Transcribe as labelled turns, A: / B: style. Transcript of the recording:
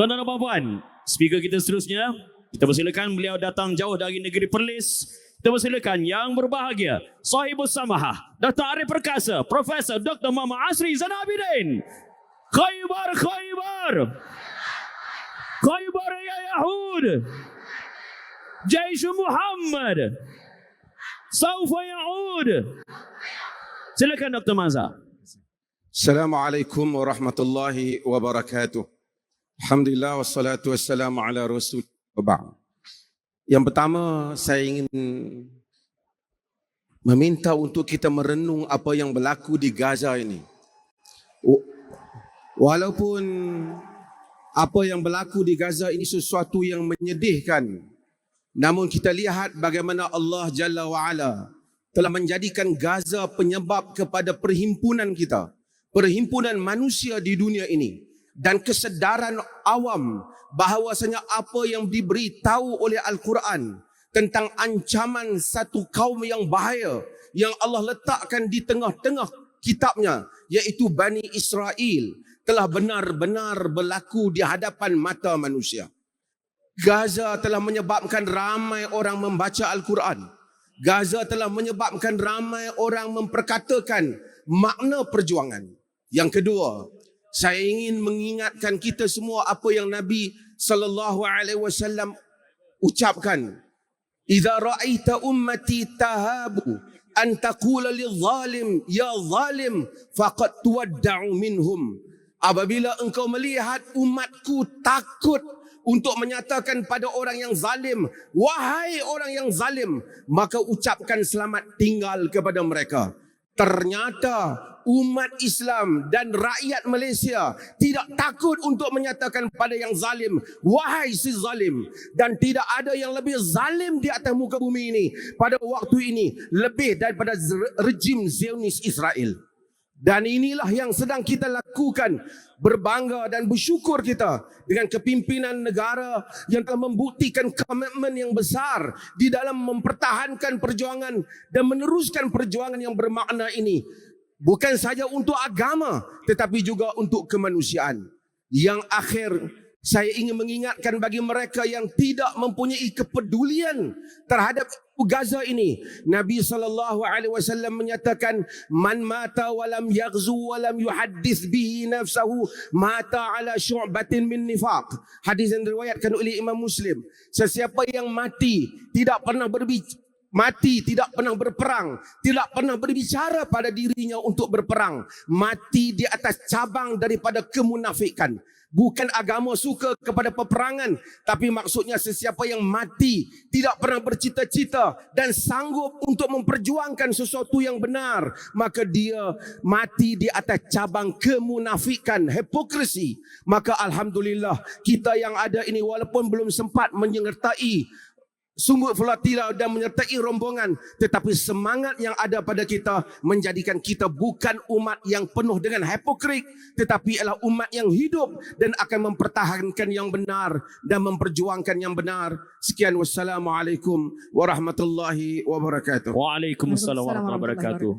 A: Tuan-tuan dan puan-puan, speaker kita seterusnya, kita persilakan beliau datang jauh dari negeri Perlis. Kita persilakan yang berbahagia, sahibus samahah, Dr. Arif Perkasa, Profesor Dr. Muhammad Asri Zanabidin. Khaybar, Khaybar. Khaybar ya Yahud. Jaish Muhammad. Saufa Ya'ud. Silakan Dr. Mazhar.
B: Assalamualaikum warahmatullahi wabarakatuh. Alhamdulillah wassalatu wassalamu ala rasul. Yang pertama saya ingin meminta untuk kita merenung apa yang berlaku di Gaza ini. Walaupun apa yang berlaku di Gaza ini sesuatu yang menyedihkan, namun kita lihat bagaimana Allah Jalla wa'ala telah menjadikan Gaza penyebab kepada perhimpunan kita, perhimpunan manusia di dunia ini dan kesedaran awam bahawasanya apa yang diberitahu oleh Al-Quran tentang ancaman satu kaum yang bahaya yang Allah letakkan di tengah-tengah kitabnya iaitu Bani Israel telah benar-benar berlaku di hadapan mata manusia. Gaza telah menyebabkan ramai orang membaca Al-Quran. Gaza telah menyebabkan ramai orang memperkatakan makna perjuangan. Yang kedua, saya ingin mengingatkan kita semua apa yang Nabi sallallahu alaihi wasallam ucapkan. Idza ra'aita ummati tahabu an taqula lidh-dhalim ya zalim faqad tuwadda'u minhum. Apabila engkau melihat umatku takut untuk menyatakan pada orang yang zalim, wahai orang yang zalim, maka ucapkan selamat tinggal kepada mereka. Ternyata umat Islam dan rakyat Malaysia tidak takut untuk menyatakan pada yang zalim, wahai si zalim. Dan tidak ada yang lebih zalim di atas muka bumi ini pada waktu ini lebih daripada rejim Zionis Israel. Dan inilah yang sedang kita lakukan berbangga dan bersyukur kita dengan kepimpinan negara yang telah membuktikan komitmen yang besar di dalam mempertahankan perjuangan dan meneruskan perjuangan yang bermakna ini bukan saja untuk agama tetapi juga untuk kemanusiaan. Yang akhir saya ingin mengingatkan bagi mereka yang tidak mempunyai kepedulian terhadap Gaza ini. Nabi sallallahu alaihi wasallam menyatakan man mata walam yaghzu walam yuhaddits bihi nafsahu mata ala syu'batin min nifaq. Hadis yang diriwayatkan oleh Imam Muslim. Sesiapa yang mati tidak pernah berbicara Mati tidak pernah berperang, tidak pernah berbicara pada dirinya untuk berperang. Mati di atas cabang daripada kemunafikan. Bukan agama suka kepada peperangan, tapi maksudnya sesiapa yang mati tidak pernah bercita-cita dan sanggup untuk memperjuangkan sesuatu yang benar, maka dia mati di atas cabang kemunafikan, hipokrisi. Maka alhamdulillah kita yang ada ini walaupun belum sempat menyertai sungguh volatila dan menyertai rombongan. Tetapi semangat yang ada pada kita menjadikan kita bukan umat yang penuh dengan hipokrit tetapi ialah umat yang hidup dan akan mempertahankan yang benar dan memperjuangkan yang benar. Sekian wassalamualaikum warahmatullahi wabarakatuh.
A: Waalaikumsalam warahmatullahi wabarakatuh.